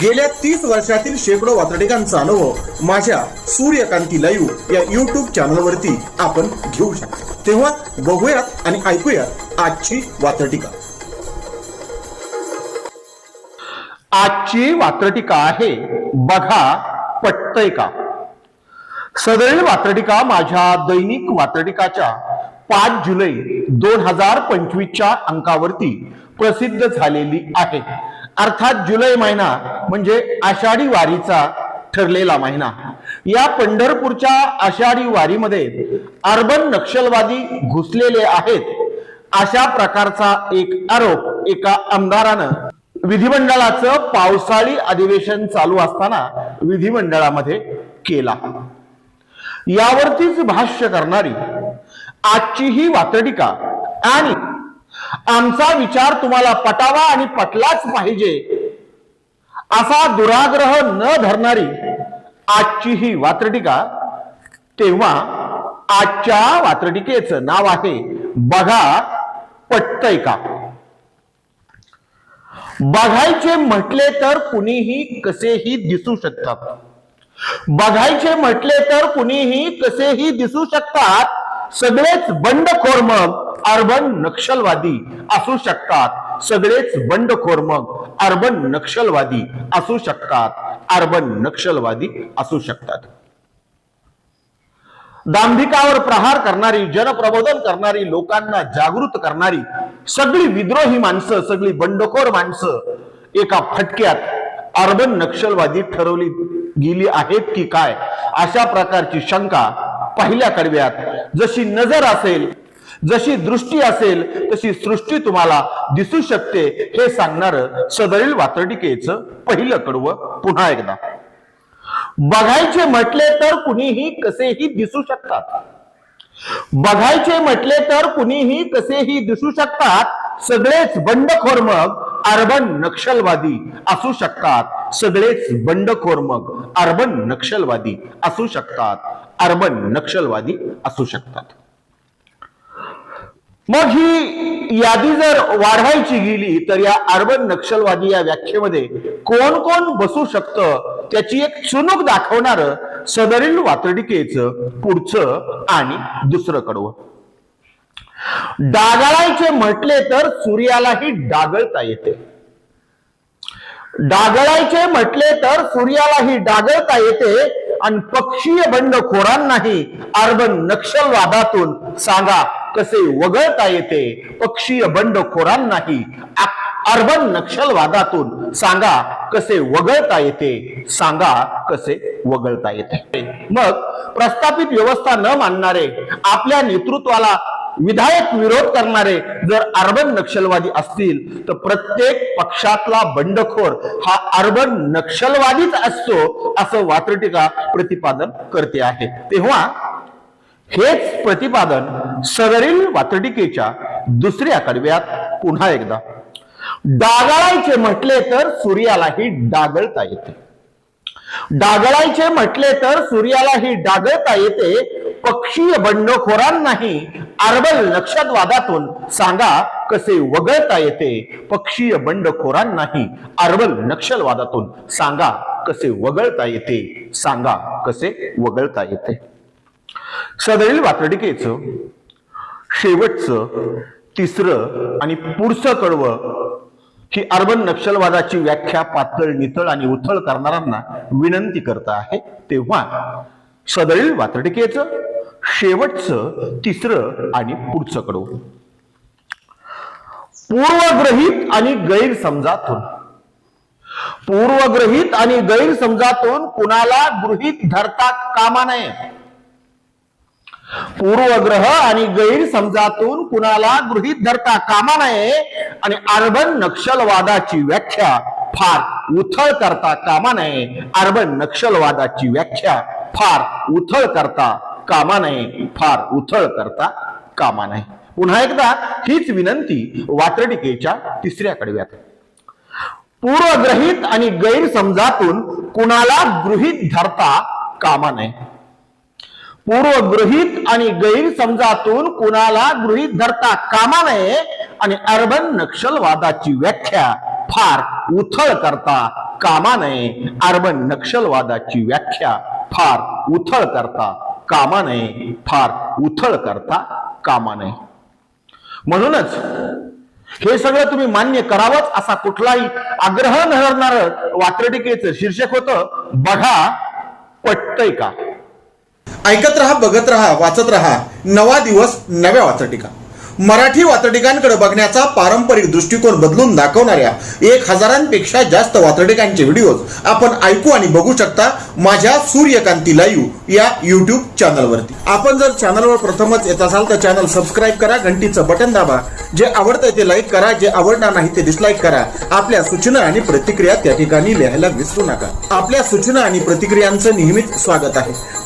गेल्या तीस वर्षातील शेकडो वातडिकांचा अनुभव माझ्या सूर्यकांती लाईव्ह या युट्यूब चॅनलवरती आपण घेऊ शकतो. तेव्हा बघूयात आणि ऐकूयात आजची वातटिका आजची वात्रटिका आहे बघा पटतय का सदरील वात्रटिका माझ्या दैनिक वात्रटिकाच्या पाच जुलै दोन हजार पंचवीसच्या अंकावरती प्रसिद्ध झालेली आहे. अर्थात जुलै महिना म्हणजे आषाढी वारीचा ठरलेला महिना. या पंढरपूरच्या आषाढी वारीमध्ये अर्बन नक्षलवादी घुसलेले आहेत अशा प्रकारचा एक आरोप एका आमदारानं. विधिमंडळाचं पावसाळी अधिवेशन चालू असताना विधिमंडळामध्ये केला. यावरतीच भाष्य करणारी आजची ही वातडिका आणि आमचा विचार तुम्हाला पटावा आणि पटलाच पाहिजे. असा दुराग्रह न धरणारी आजची ही वात्रटिका तेव्हा आजच्या वात्रटिकेचं नाव आहे बघा पटतय का बघायचे म्हटले तर कुणीही कसेही दिसू शकतात. बघायचे म्हटले तर कुणीही कसेही दिसू शकतात. सगळेच बंडखोर मग अर्बन नक्षलवादी असू शकतात. सगळेच बंडखोर मग अर्बन नक्षलवादी असू शकतात. अर्बन नक्षलवादी असू शकतात. दांभिकावर प्रहार करणारी जनप्रबोधन करणारी लोकांना जागृत करणारी सगळी विद्रोही माणसं सगळी बंडखोर माणसं एका फटक्यात अर्बन नक्षलवादी ठरवली गेली आहेत की काय? अशा प्रकारची शंका पहिल्या कडव्यात. जशी नजर असेल जशी दृष्टी असेल तशी सृष्टी तुम्हाला दिसू शकते. हे सांगणार सदरील वातडिकेचं पहिलं कडवं पुन्हा एकदा. बघायचे म्हटले तर कुणीही कसेही दिसू शकतात. बघायचे म्हटले तर कुणीही कसेही दिसू शकतात. सगळेच बंडखोर मग अर्बन नक्षलवादी असू शकतात. सगळेच बंडखोर मग अर्बन नक्षलवादी असू शकतात. अर्बन नक्षलवादी असू शकतात. मग ही यादी जर वाढवायची गेली तर या अर्बन नक्षलवादी या व्याख्येमध्ये कोण कोण बसू शकतं त्याची एक चुणूक दाखवणार सदरील वातडिकेचं पुढचं आणि दुसरं कडवं. डागाळायचे म्हटले तर सूर्यालाही डागळता येते. डागळायचे म्हटले तर सूर्यालाही डागळता येते. आणि पक्षीय बंडखोरांनाही अर्बन नक्षलवादातून सांगा कसे वगळता येते? पक्षीय बंडखोरांनाही अर्बन नक्षलवादातून सांगा कसे वगळता येते? सांगा कसे वगळता येते. मग प्रस्थापित व्यवस्था न मानणारे आपल्या नेतृत्वाला विधायक विरोध करणारे जर अर्बन नक्षलवादी असतील तर प्रत्येक पक्षातला बंडखोर हा अर्बन नक्षलवादीच असतो असं वात्रटिका प्रतिपादन करते आहे. तेव्हा हेच प्रतिपादन सदरील वात्रटिकेच्या दुसऱ्या कडव्यात पुन्हा एकदा. डागळायचे म्हटले तर सूर्यालाही डागळता येते. डागळायचे म्हटले तर सूर्यालाही डागळता येते पक्षीय बंडखोरांनाही अर्बल नक्षलवादातून सांगा कसे वगळता येते? पक्षीय बंडखोरांनाही अर्बल नक्षलवादातून सांगा कसे वगळता येते? सांगा कसे वगळता येते? सदरील वात्रटिकेचं शेवटचं तिसरं आणि पुढचं कडवं ही अर्बन नक्षलवादाची व्याख्या पातळ नितळ आणि उथळ करणाऱ्यांना विनंती करत आहे. तेव्हा सदरील वात्रटिकेचं शेवटचं तिसरं आणि पुढचं कडू पूर्वग्रहित आणि गैरसमजातून. पूर्वग्रहित आणि गैरसमजातून कुणाला गृहित धरता कामा नये. पूर्वग्रह आणि गैरसमजातून कुणाला गृहित धरता कामा नये आणि अर्बन नक्षलवादाची व्याख्या फार उथळ करता कामा नये. अर्बन नक्षलवादाची व्याख्या फार उथळ करता कामा नये फार उथळ करता कामा नये. पुन्हा एकदा हीच विनंती वात्रटिकेच्या तिसऱ्या कडव्यात. पूर्वग्रहित आणि गैरसमजातून कुणाला गृहित धरता कामा नये. पूर्वगृहित आणि गैरसमजातून कुणाला गृहित धरता कामा नये आणि अर्बन नक्षलवादाची व्याख्या फार उथळ करता कामा नये. अर्बन नक्षलवादाची व्याख्या फार उथळ करता कामा नये फार उथळ करता कामा नये. म्हणूनच हे सगळं तुम्ही मान्य करावंच असा कुठलाही आग्रह नहरणार वात्रटिकेचं शीर्षक होतं बघा पटतय का? ऐकत रहा बघत रहा वाचत रहा. नवा दिवस नव्या वाचटिका मराठी वाचटिकांकडे बघण्याचा पारंपरिक दृष्टिकोन बदलून दाखवणाऱ्या एक हजारांपेक्षा जास्त वातडिकांचे व्हिडिओज आपण ऐकू आणि बघू शकता माझ्या सूर्यकांती लाईव्ह या युट्यूब चॅनलवरती आपण जर चॅनलवर प्रथमच येत असाल तर चॅनल सबस्क्राईब करा घंटीचं बटन दाबा. जे आवडतंय ते लाईक करा जे आवडणार नाही ते डिसलाईक करा. आपल्या सूचना आणि प्रतिक्रिया त्या ठिकाणी लिहायला विसरू नका. आपल्या सूचना आणि प्रतिक्रियांचं नेहमीच स्वागत आहे.